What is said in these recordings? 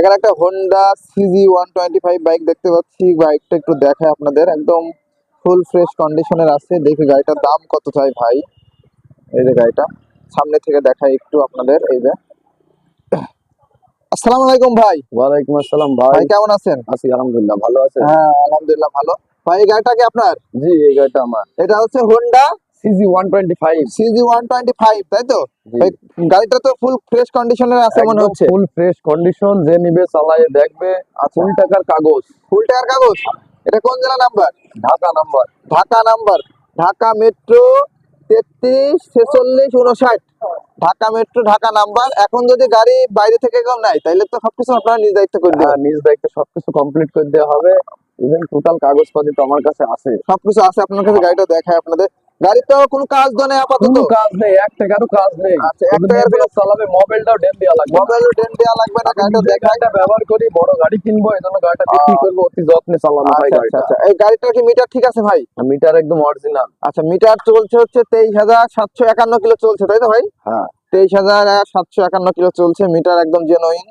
এখানে একটা Honda CG one twenty five bike দেখতে পাচ্ছি। বাইকটা একটু দেখায় আপনাদের। একদম ফুল ফ্রেশ কন্ডিশনের আছে। দেখি গাড়িটার দাম কত চাই ভাই। এই যে গাড়িটা। সামনে থেকে দেখাই একটু আপনাদের। এই যে। আসসালামু আলাইকুম ভাই। ওয়ালাইকুম আসসালাম ভাই। ভাই কেমন আছেন? আছি আলহামদুলিল্লাহ। ভালো আছেন? হ্যাঁ আলহামদুলিল্লাহ ভালো। ভাই এই গাড়িটা কি আপনার? জি এই গাড়িটা আমার। এটা হচ্ছে Honda CG one twenty five CG one twenty five তাই তো? গাড়িটা তো ফুল ফ্রেশ কন্ডিশনের আছে মনে হচ্ছে। ফুল ফ্রেশ কন্ডিশন যে নিবে চালায়ে দেখবে। ফুল টাকার কাগজ। ফুল টাকার কাগজ? এটা কোন জেলা number? Dhaka number. Dhaka number. Dhaka metro তেত্রিশ ছেচল্লিশ উনষাট ঢাকা মেট্রো ঢাকা নাম্বার। এখন যদি গাড়ি বাইরে থেকে কেউ নেয় তাহলে তো সবকিছু আপনারা নিজ দায়িত্ব করে হ্যাঁ, দেবেন নিজ দায়িত্বে সবকিছু কমপ্লিট করে দেওয়া হবে। ইভেন টোটাল কাগজপাতি তো আমার কাছে আছে। সবকিছু আছে আপনার কাছে গাড়িটা দেখায় আপনাদের। গাড়ি তো কোনো কাজ নেই আপাতত। কোনো কাজ নেই এক টাকারও কাজ নেই। আচ্ছা, এক টাকার আর চালাবে মোবাইলটাও ডেন দেওয়া লাগবে মোবাইল ডেন দেওয়া লাগবে না গাড়িটা গাড়িটা ব্যবহার করি বড় গাড়ি কিনবো এই জন্য গাড়িটা বিক্রি। করব অতি যত্নে চালানো হয় আচ্ছা আচ্ছা গাড়িটা। আচ্ছা এই গাড়িটার কি মিটার ঠিক আছে ভাই? মিটার একদম অরিজিনাল আচ্ছা মিটার চলছে হচ্ছে তেইশ হাজার সাতশো একান্ন কিলো চলছে তাই তো ভাই? হ্যাঁ। তেইশ হাজার সাতশো একান্ন কিলো চলছে মিটার একদম জেনুইন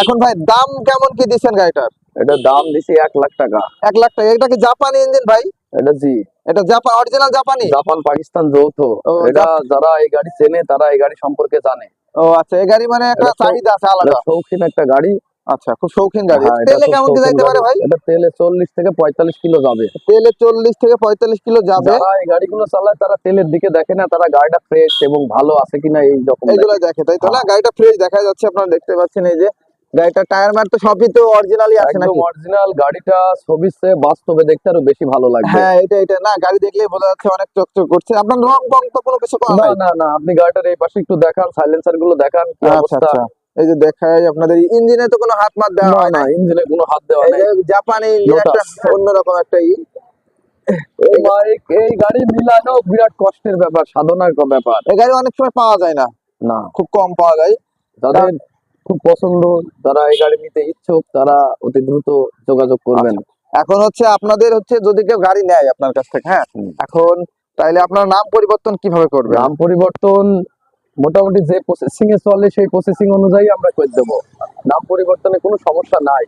এখন ভাই দাম কেমন কি দিচ্ছেন গাড়িটার? এটার দাম দিছি এক লাখ টাকা। এক লাখ টাকা। এটা কি জাপানি ইঞ্জিন ভাই? এটা জি। এটা জাপান অরিজিনাল জাপানি? জাপান পাকিস্তান যৌথ। এটা যারা এই গাড়ি চেনে তারা এই গাড়ি সম্পর্কে জানে। ও আচ্ছা এই গাড়ি মানে একটা চাহিদা আছে আলাদা? শৌখিন একটা গাড়ি। আচ্ছা খুব শৌখিন গাড়ি। হ্যাঁ, তেলে কেমন কি যাইতে পারে ভাই? এটা তেলে চল্লিশ থেকে পঁয়তাল্লিশ কিলো যাবে। তেলে চল্লিশ থেকে পঁয়তাল্লিশ কিলো যাবে। যারা এই গাড়িগুলো চালায় তারা তেলের দিকে দেখে না তারা গাড়িটা ফ্রেশ এবং ভালো আছে কিনা এই রকম এগুলো দেখে। তাই তো না। গাড়িটা ফ্রেশ দেখা যাচ্ছে আপনারা দেখতে পাচ্ছেন এই যে। গাড়িটা টায়ার ম্যাট তো সবই তো অরিজিনালি আছে একদম নাকি? অরিজিনাল গাড়িটা চেয়ে বাস্তবে দেখতে আরও বেশি ভালো লাগবে। হ্যাঁ এটা এটা না গাড়ি দেখলেই বোঝা যাচ্ছে অনেক চকচক করছে। আপনার রং বং তো কোনো কিছু করা না না না আপনি গাড়িটার এই পাশে একটু দেখান সাইলেন্সারগুলো দেখান কি আচ্ছা অবস্থা। আচ্ছা। এই যে দেখাই আপনাদের ইঞ্জিনে তো কোনো হাত মাত দেওয়া হয় না ইঞ্জিনে কোনো হাত দেওয়া নেই। জাপানি একটা অন্যরকম একটা ই। এই গাড়ি মিলানো বিরাট কষ্টের ব্যাপার সাধনার ব্যাপার। এই গাড়ি অনেক সময় পাওয়া যায় না। না। খুব কম পাওয়া যায়। যাদের খুব পছন্দ যারা এই গাড়ি নিতে ইচ্ছুক তারা অতি দ্রুত যোগাযোগ করবেন। এখন হচ্ছে আপনাদের হচ্ছে যদি কেউ গাড়ি নেয় আপনার কাছ থেকে হ্যাঁ? এখন তাইলে আপনার নাম পরিবর্তন কীভাবে করবে নাম পরিবর্তন মোটামুটি যে প্রসেসিং এ চলে সেই প্রসেসিং অনুযায়ী আমরা করে দেবো। নাম পরিবর্তনে কোনো সমস্যা নাই।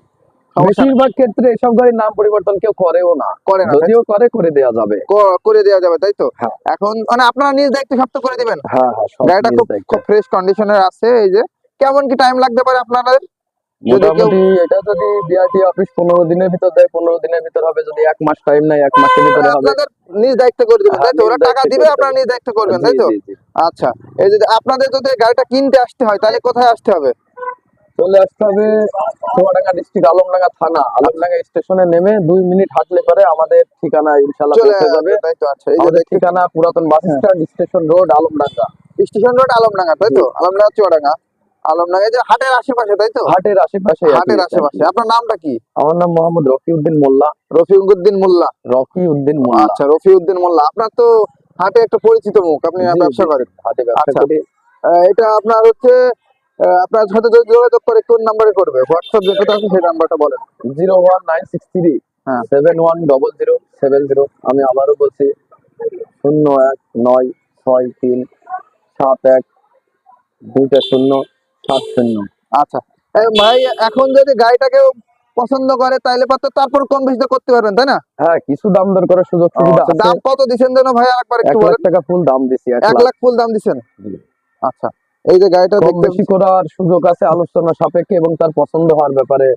বেশিরভাগ ক্ষেত্রে এসব গাড়ির নাম পরিবর্তন কেউ করেও না। করে না যদিও করে করে দেওয়া যাবে। করে দেওয়া যাবে তাই তো? হ্যাঁ। এখন মানে আপনারা নিজ দায়িত্ব সব তো করে দিবেন? হ্যাঁ হ্যাঁ গাড়িটা খুব ফ্রেশ কন্ডিশনের আছে এই যে। কেমন কি টাইম লাগতে পারে আপনাদের? মোটামুটি এটা যদি বিআরটি অফিস পনেরো দিনের ভিতর দেয় পনেরো দিনের ভিতর হবে যদি এক মাস টাইম নেয় এক মাসের ভিতরে হবে। আপনাদের নিজ দায়িত্ব করে দিবেন হ্যাঁ, তাই তো? ওরা টাকা দিবে আপনারা নিজ দায়িত্ব করবেন তাই তো? জি, জি। আচ্ছা এই যে আপনাদের যদি গাড়িটা কিনতে আসতে হয় তাহলে কোথায় আসতে হবে? চলে আসতে হবে ডিস্ট্রিক্ট আলমডাঙ্গা থানা। আলমডাঙ্গা স্টেশনে নেমে দুই মিনিট হাঁটলে পরে আমাদের ঠিকানা ইনশাল্লাহ পৌঁছে যাবে। আচ্ছা আমাদের ঠিকানা পুরাতন bus stand station road Alamdanga. Station road Alamdanga তাই তো? আলমডাঙ্গা চুয়াডাঙ্গা। আলমডাঙ্গা এই যে হাটের আশেপাশে তাই তো? হাটের আশেপাশে হাটের আশেপাশে। আপনার নামটা কি? আমার নাম মোহাম্মদ রকিউদ্দিন মোল্লা। রফিউদ্দিন মোল্লা। রকিউদ্দিন মোল্লা। আচ্ছা রফিউদ্দিন মোল্লা। আপনার তো হাটে একটা পরিচিত মুখ আপনি ব্যবসা করেন। হাটে ব্যবসা আচ্ছা। করি। এটা আপনার হচ্ছে আপনার সাথে যদি যোগাযোগ করে কোন নাম্বারে করবে? হোয়াটসঅ্যাপ যেটা আছে সেই নাম্বারটা বলেন। Zero one nine six three হ্যাঁ। Seven one double zero seven zero. আমি আবারও বলছি শূন্য এক নয় ছয় তিন সাত এক দুইটা শূন্য। সাত শূন্য আচ্ছা ভাই এখন যদি গাড়িটাকে পছন্দ করে তাইলে পারতো তারপর কম বেশি করতে পারবেন তাই না? হ্যাঁ কিছু দাম দর করার সুযোগ সুবিধা আচ্ছা, আছে। দাম কত দিচ্ছেন যেন ভাই আরেকবার এক একটু লাখ টাকা ফুল দাম দিছি এক এক লাখ লাখ। ফুল দাম দিচ্ছেন আচ্ছা। এই যে গাড়িটা কম বেশি করার সুযোগ আছে আলোচনা সাপেক্ষে এবং তার পছন্দ হওয়ার ব্যাপারে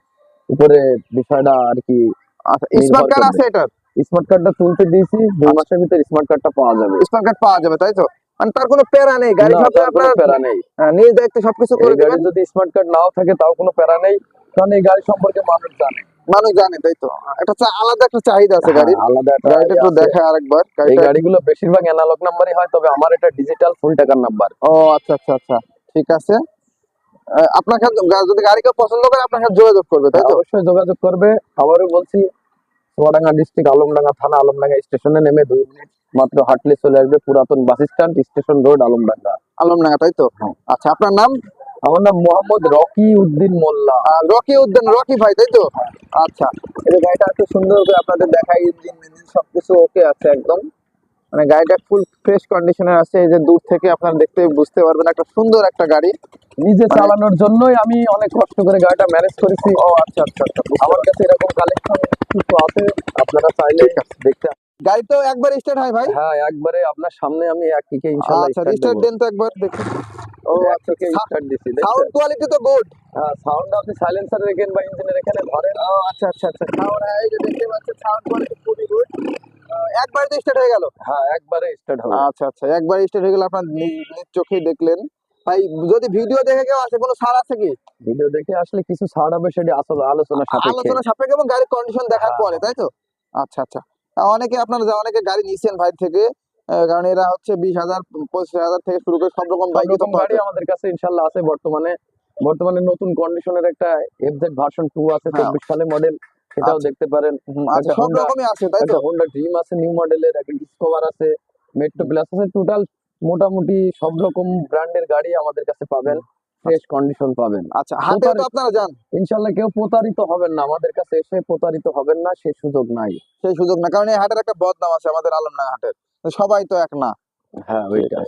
উপরে বিষয়টা আর কি আচ্ছা স্মার্ট কার্ড আছে এটার? স্মার্ট কার্ডটা তুলতে দিয়েছি দুই মাসের ভিতরে স্মার্ট কার্ডটা পাওয়া যাবে। স্মার্ট কার্ড পাওয়া যাবে তাই তো? মানে তার কোনো প্যারা নেই গাড়ি আপনার প্যারা নেই। হ্যাঁ, নিজ দায়িত্বে সবকিছু করে দেবেন। যদি স্মার্ট কার্ড নাও থাকে তাও কোনো প্যারা নেই। কারণ এই গাড়ি সম্পর্কে মানুষ জানে। মানুষ জানে তাই তো। একটা আলাদা একটা চাহিদা আছে গাড়ির। হ্যাঁ, আলাদা একটা গাড়িটা একটু আছে। দেখায় আরেকবার। এই গাড়িগুলো বেশিরভাগ অ্যানালগ নাম্বারই হয় তবে আমার এটা ডিজিটাল ফুল টাকার নাম্বার ও আচ্ছা আচ্ছা আচ্ছা। ঠিক আছে। আপনার যদি গাড়ি কেউ পছন্দ করে আপনার সাথে যোগাযোগ করবে তাই তো? অবশ্যই যোগাযোগ করবে। আবারও বলছি চুয়াডাঙ্গা ডিস্ট্রিক্ট আলমডাঙ্গা থানা আলমডাঙ্গা স্টেশনে নেমে দুই মিনিট মাত্র হাঁটলে চলে আসবে পুরাতন bus stand station road Alamdanga. Alamdanga তাই তো? হ্যাঁ। আচ্ছা আপনার নাম? আমার নাম মোহাম্মদ রকি উদ্দিন মোল্লা। রকি উদ্দিন রকি ভাই তাই তো? আচ্ছা। এই গাড়িটা এত সুন্দর করে আপনাদের দেখাই ইঞ্জিন সবকিছু ওকে আছে একদম। মানে গাড়িটা ফুল ফ্রেশ কন্ডিশনে আছে এই যে দূর থেকে আপনারা দেখতে বুঝতে পারবেন একটা সুন্দর একটা গাড়ি। নিজে মানে- চালানোর জন্যই আমি অনেক কষ্ট করে গাড়িটা ম্যানেজ করেছি। ও আচ্ছা আচ্ছা আচ্ছা আমার কাছে এরকম কালেকশন কিছু আছে আপনারা চাইলে দেখতে গাড়ি তো একবার স্টার্ট হয় ভাই? হ্যাঁ একবারে আপনার সামনে আমি এক কিকে ইনশাআল্লাহ আচ্ছা স্টার্ট দেন তো একবার দেখি। ও আচ্ছা স্টার্ট দিছি সাউন্ড কোয়ালিটি তো গুড হ্যাঁ সাউন্ড আপনি সাইলেন্সার রেখেন বা ইঞ্জিনের এখানে ধরেন। ও আচ্ছা আচ্ছা আচ্ছা। সাউন্ড এই যে দেখতে পাচ্ছেন সাউন্ড কোয়ালিটি খুবই গুড একবার স্টার্ট হয়ে গেল। হ্যাঁ একবারে স্টার্ট হবে। আচ্ছা আচ্ছা একবার স্টার্ট হয়ে গেল আপনার নিজ দেখলেন। ভাই যদি ভিডিও দেখে কেউ আসে কোনো ছাড় আছে কি? ভিডিও দেখে আসলে কিছু ছাড় হবে সেটা আসলে আলোচনা সাপেক্ষে। আলোচনা সাপেক্ষে এবং গাড়ির কন্ডিশন দেখার হ্যাঁ। পরে তাই তো? আচ্ছা আচ্ছা। তা অনেকে আপনারা অনেকে গাড়ি নিছেন ভাই থেকে কারণ এরা হচ্ছে বিশ হাজার পঁচিশ হাজার থেকে শুরু করে সব রকম বাইক গাড়ি আমাদের কাছে ইনশাল্লাহ আছে বর্তমানে। বর্তমানে নতুন কন্ডিশনের একটা এফজেড ভার্সন 2 আছে হ্যাঁ। 24 সালে মডেল সেটাও আচ্ছা। দেখতে পারেন। আচ্ছা সব রকমই আছে তাই তো? হোন্ডা ড্রিম আছে নিউ মডেলের একটা ডিসকভার আছে মেট্রো প্লাস আছে টোটাল মোটামুটি সব রকম ব্র্যান্ডের গাড়ি আমাদের কাছে পাবেন ফ্রেশ কন্ডিশন পাবেন। আচ্ছা হাতে তো আপনারা যান। ইনশাআল্লাহ কেউ প্রতারিত হবেন না আমাদের কাছে এসে প্রতারিত হবেন না সেই সুযোগ নাই। সেই সুযোগ না কারণ এই হাটের একটা বদনাম আছে আমাদের আলমডাঙ্গা হাটের। সবাই তো এক না। হ্যাঁ ওইটা